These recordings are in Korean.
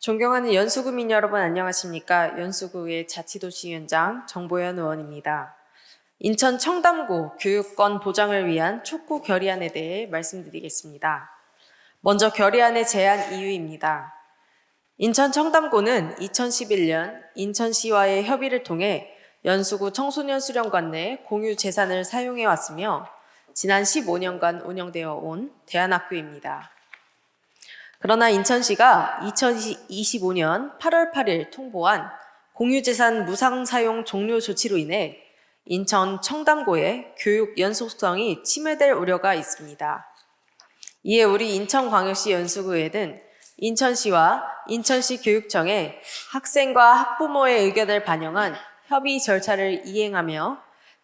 존경하는 연수구민 여러분 안녕하십니까? 연수구의 자치도시위원장 정보현 의원입니다. 인천 청담고 교육권 보장을 위한 촉구 결의안에 대해 말씀드리겠습니다. 먼저 결의안의 제안 이유입니다. 인천 청담고는 2011년 인천시와의 협의를 통해 연수구 청소년 수련관 내 공유 재산을 사용해 왔으며 지난 15년간 운영되어 온 대안학교입니다. 그러나 인천시가 2025년 8월 8일 통보한 공유재산 무상 사용 종료 조치로 인해 인천 청담고의 교육 연속성이 침해될 우려가 있습니다. 이에 우리 인천광역시 연수구에는 인천시와 인천시 교육청에 학생과 학부모의 의견을 반영한 협의 절차를 이행하며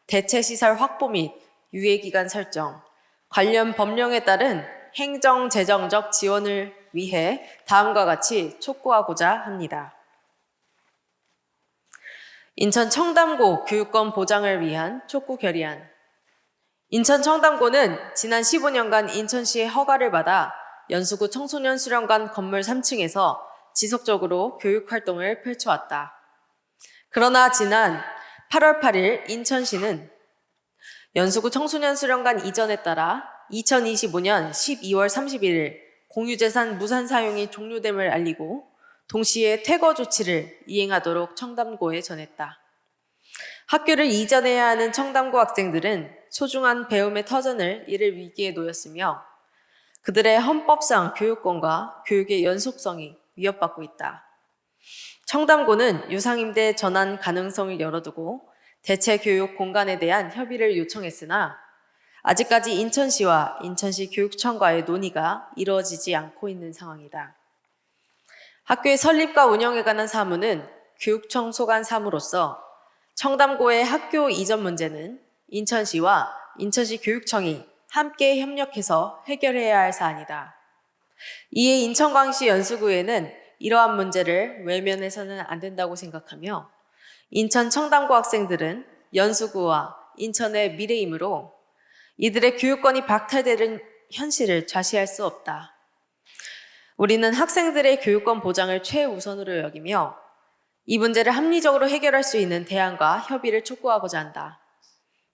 대체 시설 확보 및 유예 기간 설정, 관련 법령에 따른 행정 재정적 지원을 위해 다음과 같이 촉구하고자 합니다. 인천 청담고 교육권 보장을 위한 촉구 결의안. 인천 청담고는 지난 15년간 인천시의 허가를 받아 연수구 청소년 수련관 건물 3층에서 지속적으로 교육 활동을 펼쳐왔다. 그러나 지난 8월 8일 인천시는 연수구 청소년 수련관 이전에 따라 2025년 12월 31일 공유재산 무산 사용이 종료됨을 알리고 동시에 퇴거 조치를 이행하도록 청담고에 전했다. 학교를 이전해야 하는 청담고 학생들은 소중한 배움의 터전을 잃을 위기에 놓였으며 그들의 헌법상 교육권과 교육의 연속성이 위협받고 있다. 청담고는 유상임대 전환 가능성을 열어두고 대체 교육 공간에 대한 협의를 요청했으나 아직까지 인천시와 인천시 교육청과의 논의가 이루어지지 않고 있는 상황이다. 학교의 설립과 운영에 관한 사무는 교육청 소관 사무로서 청담고의 학교 이전 문제는 인천시와 인천시 교육청이 함께 협력해서 해결해야 할 사안이다. 이에 인천광시 연수구에는 이러한 문제를 외면해서는 안 된다고 생각하며 인천 청담고 학생들은 연수구와 인천의 미래이므로 이들의 교육권이 박탈되는 현실을 좌시할 수 없다. 우리는 학생들의 교육권 보장을 최우선으로 여기며 이 문제를 합리적으로 해결할 수 있는 대안과 협의를 촉구하고자 한다.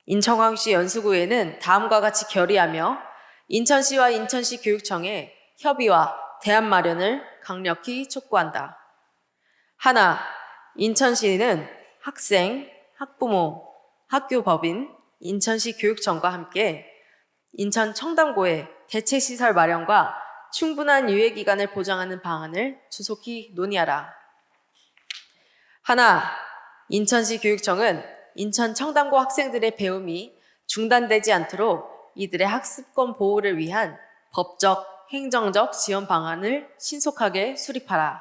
인천광시 연수구에는 다음과 같이 결의하며 인천시와 인천시 교육청에 협의와 대안 마련을 강력히 촉구한다. 하나, 인천시는 학생, 학부모, 학교 법인, 인천시 교육청과 함께 인천 청담고의 대체 시설 마련과 충분한 유예 기간을 보장하는 방안을 주속히 논의하라. 하나, 인천시 교육청은 인천 청담고 학생들의 배움이 중단되지 않도록 이들의 학습권 보호를 위한 법적, 행정적 지원 방안을 신속하게 수립하라.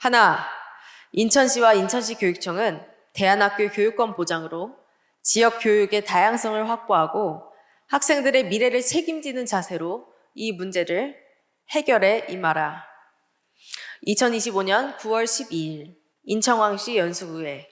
하나, 인천시와 인천시 교육청은 대안학교 교육권 보장으로 지역 교육의 다양성을 확보하고 학생들의 미래를 책임지는 자세로 이 문제를 해결에 임하라. 2025년 9월 12일 인천광시 연수구에